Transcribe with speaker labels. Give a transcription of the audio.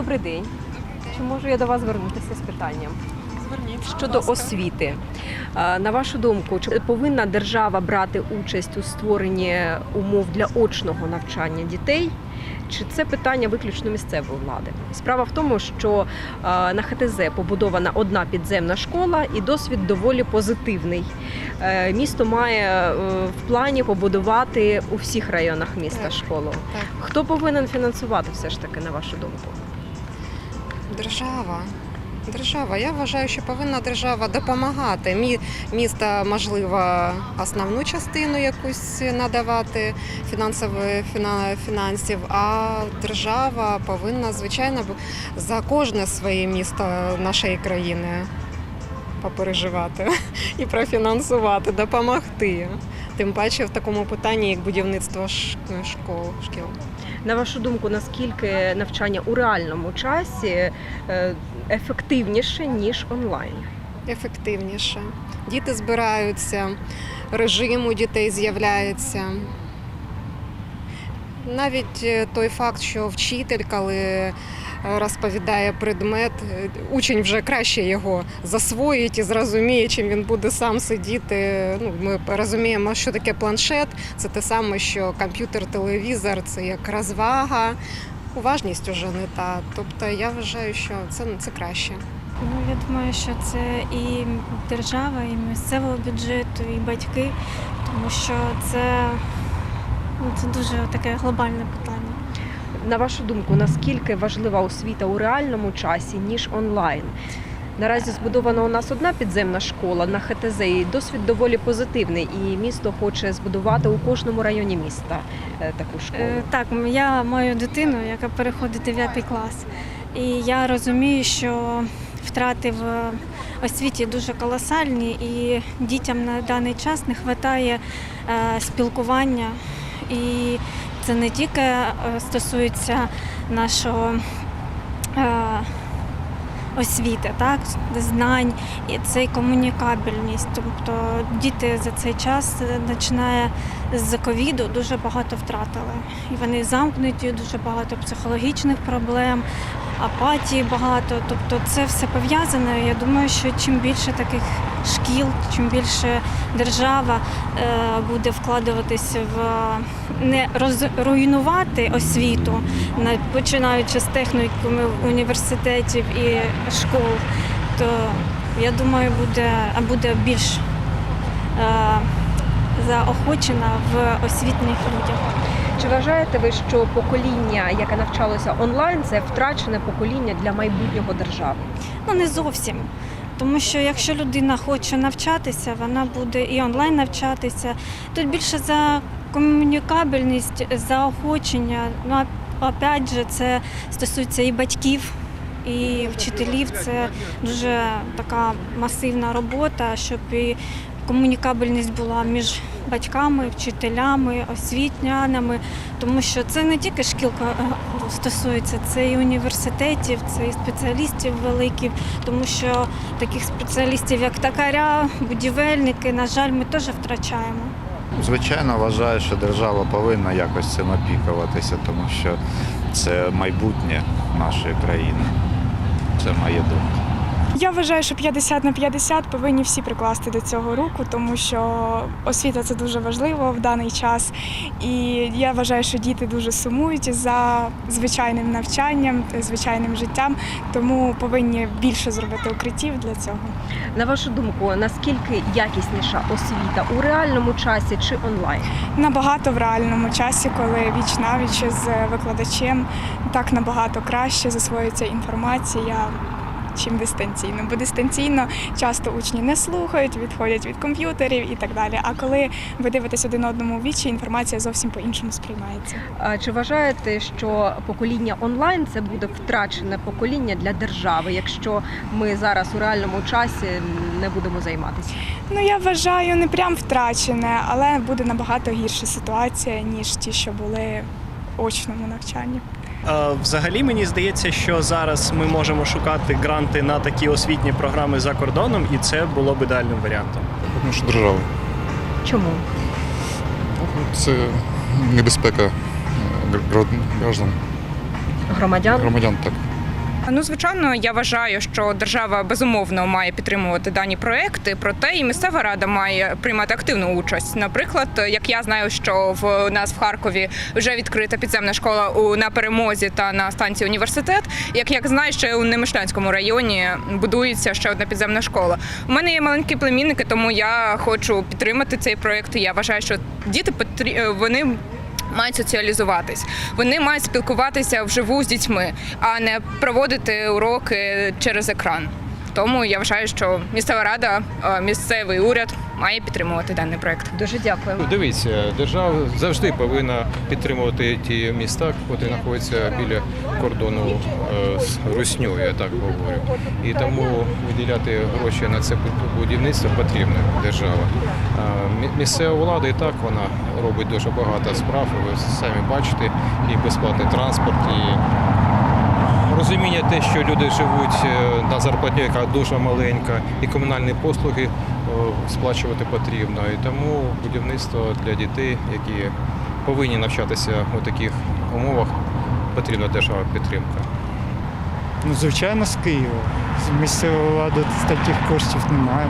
Speaker 1: Добрий день. Чи можу я до вас звернутися з питанням?
Speaker 2: Зверніть
Speaker 1: Щодо освіти, Е, на вашу думку, чи повинна держава брати участь у створенні умов для очного навчання дітей? Чи це питання виключно місцевої влади? Справа в тому, що на ХТЗ побудована одна підземна школа, і досвід доволі позитивний. Е, Місто має е, в плані побудувати у всіх районах міста
Speaker 2: Так.
Speaker 1: школу.
Speaker 2: Так.
Speaker 1: Хто повинен фінансувати все ж таки, на вашу думку?
Speaker 2: Держава. Держава. Я вважаю, що повинна держава допомагати. Мі- Місто, можливо, основну частину якусь надавати фінансових фіна- фінансів, а держава повинна, звичайно, за кожне своє місто нашої країни попереживати і профінансувати, допомогти. Тим паче в такому питанні, як будівництво школ, шкіл.
Speaker 1: На вашу думку, наскільки навчання у реальному часі е, ефективніше ніж онлайн?
Speaker 2: ефективніше. Діти збираються, режим у дітей з'являється. Навіть е, той факт, що вчитель, коли розповідає предмет, учень вже краще його засвоїть і зрозуміє, чим він буде сам сидіти. Ну, ми розуміємо, що таке планшет. Це те саме, що комп'ютер, телевізор це як розвага. Уважність уже не та. Тобто я вважаю, що це, це краще.
Speaker 3: Ну, я думаю, що це і держава, і місцевого бюджету, і батьки, тому що це, ну, це дуже таке глобальне питання.
Speaker 1: На вашу думку, наскільки важлива освіта у реальному часі ніж онлайн? Наразі збудована у нас одна підземна школа на ХТЗ, і досвід доволі позитивний. І місто хоче збудувати у кожному районі міста е, таку школу.
Speaker 3: Е, Так, я маю дитину, яка переходить 9 клас. І я розумію, що втрати в освіті дуже колосальні, і дітям на даний час не вистачає е, спілкування. І це не тільки е, стосується нашого е, освіти, так, знань, і це комунікабельність. Тобто діти за цей час е, починає з ковіду дуже багато втратили. І вони замкнуті, дуже багато психологічних проблем, апатії багато. Тобто це все пов'язано. Я думаю, що чим більше таких шкіл, чим більше держава е, буде вкладуватися в не розруйнувати освіту, на- починаючи з технікумів, університетів і школ, то я думаю, буде, буде більш е, заохочена в освітніх людях.
Speaker 1: Чи вважаєте ви, що покоління, яке навчалося онлайн, це втрачене покоління для майбутнього держави?
Speaker 3: Ну не зовсім. Тому що якщо людина хоче навчатися, вона буде і онлайн навчатися. Тут більше за комунікабельність, заохочення. Ну а опять же, це стосується і батьків, і вчителів. Це дуже така масивна робота, щоб і комунікабельність була між батьками, вчителями, освітнянами, тому що це не тільки шкіл е, стосується, це і університетів, це і спеціалістів великих, тому що таких спеціалістів, як токаря, будівельники, на жаль, ми теж втрачаємо.
Speaker 4: Звичайно, вважаю, що держава повинна якось цим опікуватися, тому що це майбутнє нашої країни. Você é maiador.
Speaker 5: Я вважаю, що 50 на 50 повинні всі прикласти до цього руку, тому що освіта це дуже важливо в даний час. І я вважаю, що діти дуже сумують за звичайним навчанням, звичайним життям, тому повинні більше зробити укриттів для цього.
Speaker 1: На вашу думку, наскільки якісніша освіта у реальному часі чи онлайн?
Speaker 5: Набагато в реальному часі, коли віч навіч з викладачем, так набагато краще засвоюється інформація. Чим дистанційно, бо дистанційно часто учні не слухають, відходять від комп'ютерів і так далі. А коли ви дивитесь один одному в вічі, інформація зовсім по-іншому сприймається.
Speaker 1: А Чи вважаєте, що покоління онлайн це буде втрачене покоління для держави, якщо ми зараз у реальному часі не будемо займатися?
Speaker 5: Ну я вважаю, не прям втрачене, але буде набагато гірша ситуація, ніж ті, що були в очному навчанні.
Speaker 6: Е, Взагалі мені здається, що зараз ми можемо шукати гранти на такі освітні програми за кордоном, і це було б ідеальним варіантом.
Speaker 7: Тому що держава.
Speaker 1: Чому?
Speaker 7: Це небезпека е, граждан,
Speaker 1: Громадян?
Speaker 7: громадян так.
Speaker 8: Ну, звичайно, я вважаю, що держава безумовно має підтримувати дані проекти, проте і місцева рада має приймати активну участь. Наприклад, як я знаю, що в нас в Харкові вже відкрита підземна школа у на перемозі та на станції університет. Як я знаю, ще у Немишлянському районі будується ще одна підземна школа. У мене є маленькі племінники, тому я хочу підтримати цей проект. Я вважаю, що діти потрі... вони мають соціалізуватись. Вони мають спілкуватися вживу з дітьми, а не проводити уроки через екран. Тому я вважаю, що місцева рада, е, місцевий уряд має підтримувати даний проект.
Speaker 1: Дуже дякуємо.
Speaker 9: Дивіться, держава завжди повинна підтримувати ті міста, які знаходяться біля кордону е, з Русньою, я так говорю. І тому виділяти гроші на це будівництво потрібно держава. Місцева влада і так вона робить дуже багато справ. Ви самі бачите, і безплатний транспорт, і розуміння те, що люди живуть е, на зарплатню, яка дуже маленька, і комунальні послуги е, сплачувати потрібно. І тому будівництво для дітей, які повинні навчатися у таких умовах, потрібна держава підтримка.
Speaker 10: Ну, звичайно, з Києва. З місцевої влади таких коштів немає.